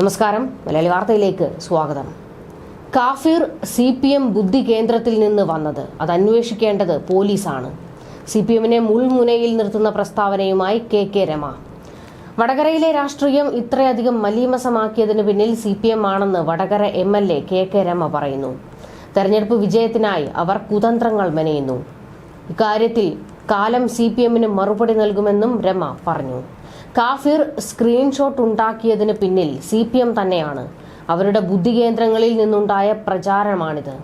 നമസ്കാരം. മലയാളി വാർത്തയിലേക്ക് സ്വാഗതം. കാഫിർ സി പി എം ബുദ്ധി കേന്ദ്രത്തിൽ നിന്ന് വന്നത്. അത് അന്വേഷിക്കേണ്ടത് പോലീസാണ്. സി പി എമ്മിനെ മുൾമുനയിൽ നിർത്തുന്ന പ്രസ്താവനയുമായി കെ കെ രമ. വടകരയിലെ രാഷ്ട്രീയം ഇത്രയധികം മലീമസമാക്കിയതിനു പിന്നിൽ സി പി എം ആണെന്ന് Vadakara M L A K K Rama പറയുന്നു. തെരഞ്ഞെടുപ്പ് വിജയത്തിനായി അവർ കുതന്ത്രങ്ങൾ മെനയുന്നു. ഇക്കാര്യത്തിൽ കാലം സി പി എമ്മിന് മറുപടി നൽകുമെന്നും രമ പറഞ്ഞു. കാഫിർ സ്ക്രീൻഷോട്ട് ഉണ്ടാക്കിയതിന് പിന്നിൽ സി പി എം തന്നെയാണ്. അവരുടെ ബുദ്ധി കേന്ദ്രങ്ങളിൽ നിന്നുണ്ടായ പ്രചാരണമാണിത്.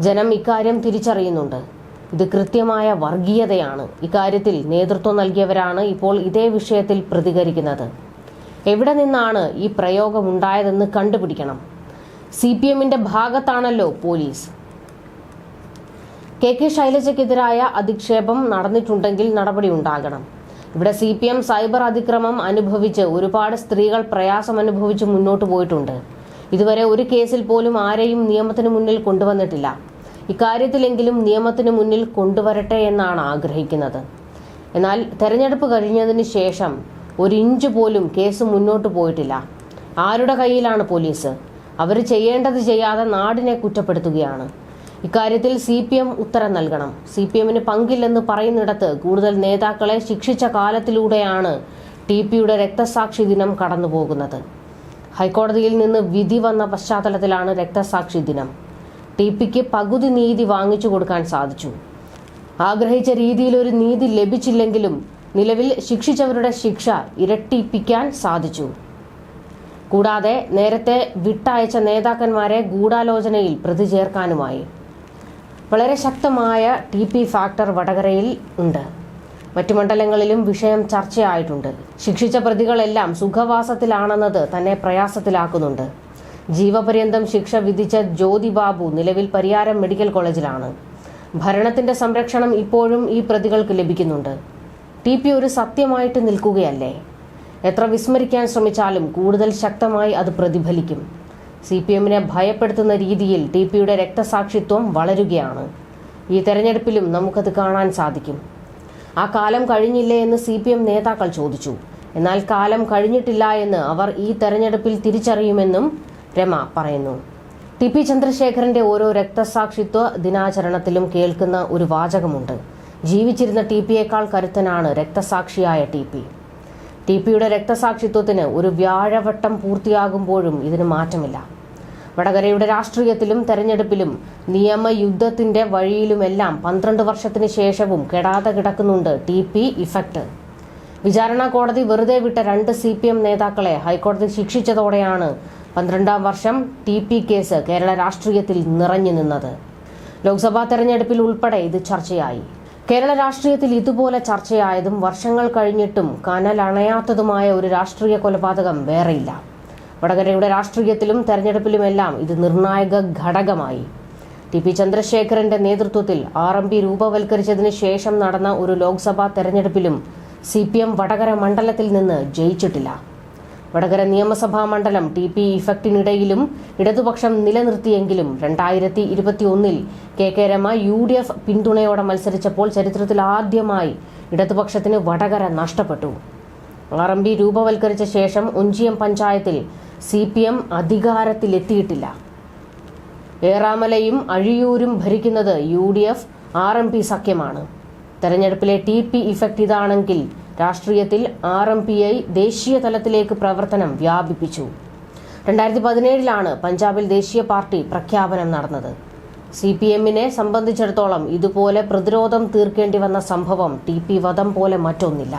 ജനം ഇക്കാര്യം തിരിച്ചറിയുന്നുണ്ട്. ഇത് കൃത്യമായ വർഗീയതയാണ്. ഇക്കാര്യത്തിൽ നേതൃത്വം നൽകിയവരാണ് ഇപ്പോൾ ഇതേ വിഷയത്തിൽ പ്രതികരിക്കുന്നത്. എവിടെ നിന്നാണ് ഈ പ്രയോഗം ഉണ്ടായതെന്ന് കണ്ടുപിടിക്കണം സി പി എമ്മിന്റെ ഭാഗത്താണല്ലോ പോലീസ്. കെ കെ ശൈലജയ്ക്കെതിരായ അധിക്ഷേപം നടന്നിട്ടുണ്ടെങ്കിൽ നടപടി ഉണ്ടാകണം. ഇവിടെ സി പി എം സൈബർ അതിക്രമം അനുഭവിച്ച് ഒരുപാട് സ്ത്രീകൾ പ്രയാസം അനുഭവിച്ച് മുന്നോട്ട് പോയിട്ടുണ്ട്. ഇതുവരെ ഒരു കേസിൽ പോലും ആരെയും നിയമത്തിന് മുന്നിൽ കൊണ്ടുവന്നിട്ടില്ല. ഇക്കാര്യത്തിലെങ്കിലും നിയമത്തിന് മുന്നിൽ കൊണ്ടുവരട്ടെ എന്നാണ് ആഗ്രഹിക്കുന്നത്. എന്നാൽ തെരഞ്ഞെടുപ്പ് കഴിഞ്ഞതിന് ശേഷം ഒരു ഇഞ്ച് പോലും കേസ് മുന്നോട്ട് പോയിട്ടില്ല. ആരുടെ കയ്യിലാണ് പോലീസ്? അവർ ചെയ്യേണ്ടത് ചെയ്യാതെ നാടിനെ കുറ്റപ്പെടുത്തുകയാണ്. ഇക്കാര്യത്തിൽ സി പി എം ഉത്തരം നൽകണം. സി പി എമ്മിന് പങ്കില്ലെന്ന് പറയുന്നിടത്ത് കൂടുതൽ നേതാക്കളെ ശിക്ഷിച്ച കാലത്തിലൂടെയാണ് ടി പിയുടെ രക്തസാക്ഷി ദിനം കടന്നുപോകുന്നത്. ഹൈക്കോടതിയിൽ നിന്ന് വിധി വന്ന പശ്ചാത്തലത്തിലാണ് രക്തസാക്ഷി ദിനം. ടി പിക്ക് പകുതി നീതി വാങ്ങിച്ചു കൊടുക്കാൻ സാധിച്ചു. ആഗ്രഹിച്ച രീതിയിൽ ഒരു നീതി ലഭിച്ചില്ലെങ്കിലും നിലവിൽ ശിക്ഷിച്ചവരുടെ ശിക്ഷ ഇരട്ടിപ്പിക്കാൻ സാധിച്ചു. കൂടാതെ നേരത്തെ വിട്ടയച്ച നേതാക്കന്മാരെ ഗൂഢാലോചനയിൽ പ്രതി ചേർക്കാനുമായി. വളരെ ശക്തമായ ടി പി ഫാക്ടർ വടകരയിൽ ഉണ്ട്. മറ്റു മണ്ഡലങ്ങളിലും വിഷയം ചർച്ചയായിട്ടുണ്ട്. ശിക്ഷിച്ച പ്രതികളെല്ലാം സുഖവാസത്തിലാണെന്നത് തന്നെ പ്രയാസത്തിലാക്കുന്നുണ്ട്. ജീവപര്യന്തം ശിക്ഷ വിധിച്ച ജ്യോതി ബാബു നിലവിൽ പരിയാരം മെഡിക്കൽ കോളേജിലാണ്. ഭരണത്തിന്റെ സംരക്ഷണം ഇപ്പോഴും ഈ പ്രതികൾക്ക് ലഭിക്കുന്നുണ്ട്. ടി പി ഒരു സത്യമായിട്ട് നിൽക്കുകയല്ലേ? എത്ര വിസ്മരിക്കാൻ ശ്രമിച്ചാലും കൂടുതൽ ശക്തമായി അത് പ്രതിഫലിക്കും. സി പി എമ്മിനെ ഭയപ്പെടുത്തുന്ന രീതിയിൽ ടി പിയുടെ രക്തസാക്ഷിത്വം വളരുകയാണ്. ഈ തെരഞ്ഞെടുപ്പിലും നമുക്കത് കാണാൻ സാധിക്കും. ആ കാലം കഴിഞ്ഞില്ലേ എന്ന് സി പി എം നേതാക്കൾ ചോദിച്ചു. എന്നാൽ കാലം കഴിഞ്ഞിട്ടില്ല എന്ന് അവർ ഈ തെരഞ്ഞെടുപ്പിൽ തിരിച്ചറിയുമെന്നും രമ പറയുന്നു. ടി പി ചന്ദ്രശേഖരന്റെ ഓരോ രക്തസാക്ഷിത്വ ദിനാചരണത്തിലും കേൾക്കുന്ന ഒരു വാചകമുണ്ട്. ജീവിച്ചിരുന്ന ടി പിയേക്കാൾ കരുത്തനാണ് രക്തസാക്ഷിയായ ടി പി. ടി പിയുടെ രക്തസാക്ഷിത്വത്തിന് ഒരു വ്യാഴവട്ടം പൂർത്തിയാകുമ്പോഴും ഇതിന് മാറ്റമില്ല. വടകരയുടെ രാഷ്ട്രീയത്തിലും തെരഞ്ഞെടുപ്പിലും നിയമയുദ്ധത്തിന്റെ വഴിയിലുമെല്ലാം പന്ത്രണ്ട് വർഷത്തിന് ശേഷവും കെടാതെ കിടക്കുന്നുണ്ട് ടി പി ഇഫക്റ്റ് വിചാരണ കോടതി വെറുതെ വിട്ട രണ്ട് സി പി എം നേതാക്കളെ ഹൈക്കോടതി ശിക്ഷിച്ചതോടെയാണ് പന്ത്രണ്ടാം വർഷം ടി പി കേസ് കേരള രാഷ്ട്രീയത്തിൽ നിറഞ്ഞു നിന്നത്. ലോക്സഭാ തെരഞ്ഞെടുപ്പിൽ ഉൾപ്പെടെ ഇത് ചർച്ചയായി. കേരള രാഷ്ട്രീയത്തിൽ ഇതുപോലെ ചർച്ചയായതും വർഷങ്ങൾ കഴിഞ്ഞിട്ടും കനലണയാത്തതുമായ ഒരു രാഷ്ട്രീയ കൊലപാതകം വേറെയില്ല. വടകരയുടെ രാഷ്ട്രീയത്തിലും തെരഞ്ഞെടുപ്പിലുമെല്ലാം ഇത് നിർണായക ഘടകമായി. ടി പി ചന്ദ്രശേഖരന്റെ നേതൃത്വത്തിൽ ആർ എം പി രൂപവൽക്കരിച്ചതിന് ശേഷം നടന്ന ഒരു ലോക്സഭാ തെരഞ്ഞെടുപ്പിലും സി പി എം വടകര മണ്ഡലത്തിൽ നിന്ന് ജയിച്ചിട്ടില്ല. വടകര നിയമസഭാ മണ്ഡലം ടി പി ഇഫക്റ്റിനിടയിലും ഇടതുപക്ഷം നിലനിർത്തിയെങ്കിലും രണ്ടായിരത്തി ഇരുപത്തിയൊന്നിൽ K K Rama U D F പിന്തുണയോടെ മത്സരിച്ചപ്പോൾ ചരിത്രത്തിൽ ആദ്യമായി ഇടതുപക്ഷത്തിന് വടകര നഷ്ടപ്പെട്ടു. ആർ എം പി രൂപവൽക്കരിച്ച ശേഷം ഒഞ്ചിയം പഞ്ചായത്തിൽ സി പി എം അധികാരത്തിലെത്തിയിട്ടില്ല. ഏറാമലയും അഴിയൂരും ഭരിക്കുന്നത് U D F R M P സഖ്യമാണ്. തെരഞ്ഞെടുപ്പിലെ ടി പി ഇഫക്റ്റ് ഇതാണെങ്കിൽ രാഷ്ട്രീയത്തിൽ ആർ എം പി ഐ ദേശീയ തലത്തിലേക്ക് പ്രവർത്തനം വ്യാപിപ്പിച്ചു. രണ്ടായിരത്തി പതിനേഴിലാണ് പഞ്ചാബിൽ ദേശീയ പാർട്ടി പ്രഖ്യാപനം നടന്നത്. സി പി എമ്മിനെ സംബന്ധിച്ചിടത്തോളം ഇതുപോലെ പ്രതിരോധം തീർക്കേണ്ടി വന്ന സംഭവം ടി പി വധം പോലെ മറ്റൊന്നില്ല.